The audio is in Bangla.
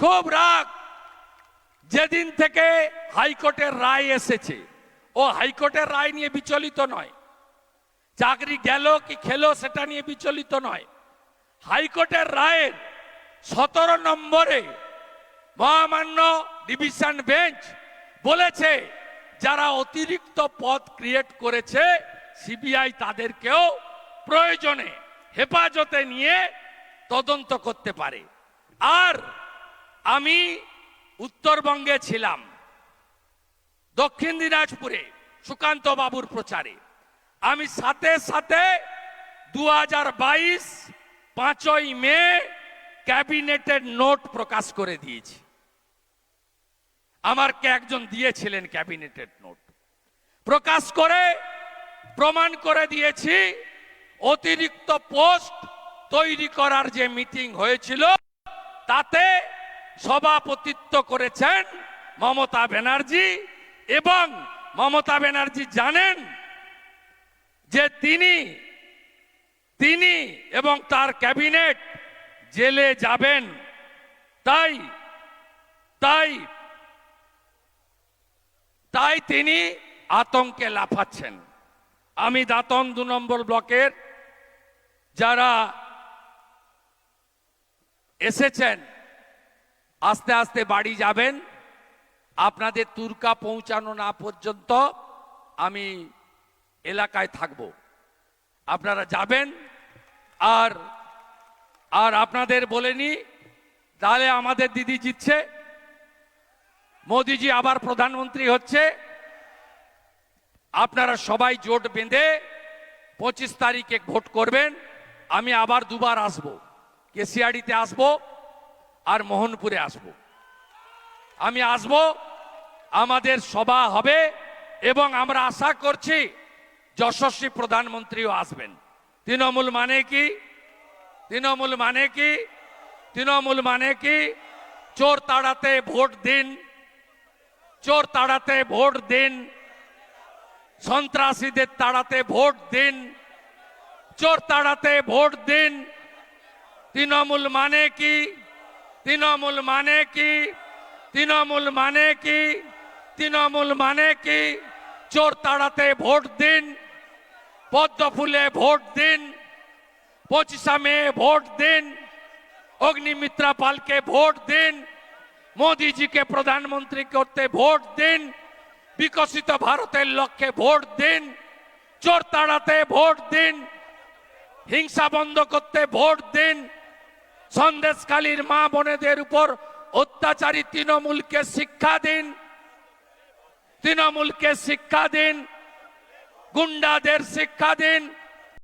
খুব রাগ। যেদিন থেকে হাইকোর্টের রায় এসেছে, ও হাইকোর্টের রায় নিয়ে বিচলিত নয়। চাকরি গেল কি খেলো সেটা নিয়ে বিচলিত নয়। হাইকোর্টের রায়ের সতেরো নম্বরে মহামান্য ডিভিশন বেঞ্চ বলেছে, যারা অতিরিক্ত পদ ক্রিয়েট করেছে, সিবিআই তাদেরকেও প্রয়োজনে হেফাজতে নিয়ে তদন্ত করতে পারে। আর আমি উত্তরবঙ্গে ছিলাম, দক্ষিণ দিনাজপুরে, সুকান্ত বাবুর প্রচারে। আমি সাথে সাথে দু হাজার বাইশ, পাঁচই মে, ক্যাবিনেটের নোট প্রকাশ করে দিয়েছি। আমারকে একজন দিয়েছিলেন ক্যাবিনেটের নোট। প্রকাশ করে, প্রমাণ করে দিয়েছি, অতিরিক্ত পোস্ট তৈরি করার যে মিটিং হয়েছিল, তাতে সভাপতিত্ব করেছেন মমতা ব্যানার্জি এবং মমতা ব্যানার্জি জানেন যে তিনি তিনি এবং তার ক্যাবিনেট জেলে যাবেন। তাই তাই তাই তিনি আতঙ্কে লাফাচ্ছেন। আমি দাতন দু নম্বর ব্লকের যারা এসেছেন আস্তে আস্তে বাড়ি যাবেন। আপনাদের তুরকা পৌঁছানো না পর্যন্ত আমি এলাকায় থাকব। আপনারা যাবেন। আর আর আপনাদের বলেনি তাহলে আমাদের দিদি জিতছে। মোদিজি আবার প্রধানমন্ত্রী হচ্ছে। আপনারা সবাই জোট বেঁধে পঁচিশ তারিখে ভোট করবেন। আমি আবার দুবার আসব। কেসিয়াড়িতে আসব। আর মোহনপুরে আসব। আমি আসব, আমাদের সভা হবে এবং আমরা আশা করছি যশস্বী প্রধানমন্ত্রীও আসবেন। তৃণমূল মানে কি? তৃণমূল মানে কি? তৃণমূল মানে কি? চোর তাড়াতে ভোট দিন। চোর তাড়াতে ভোট দিন। সন্ত্রাসীদের তাড়াতে ভোট দিন। চোর তাড়াতে ভোট দিন। তৃণমূল মানে কি? তৃণমূল মানে কি? তৃণমূল মানে কি? তৃণমূল মানে কি? চোর তাড়াতে ভোট দিন, পদ্ম ফুলে ভোট দিন, পঁচিশা মে ভোট দিন, অগ্নিমিত্রা পালকে ভোট দিন, মোদিজিকে প্রধানমন্ত্রী করতে ভোট দিন, বিকশিত ভারতের লক্ষ্যে ভোট দিন, চোর তাড়াতে ভোট দিন, হিংসা বন্ধ করতে ভোট দিন সন্দেশকালীর মা বোনেদের উপর অত্যাচারী তৃণমূলকে শিক্ষা দিন। তৃণমূলকে শিক্ষা দিন। গুন্ডাদের শিক্ষা দিন।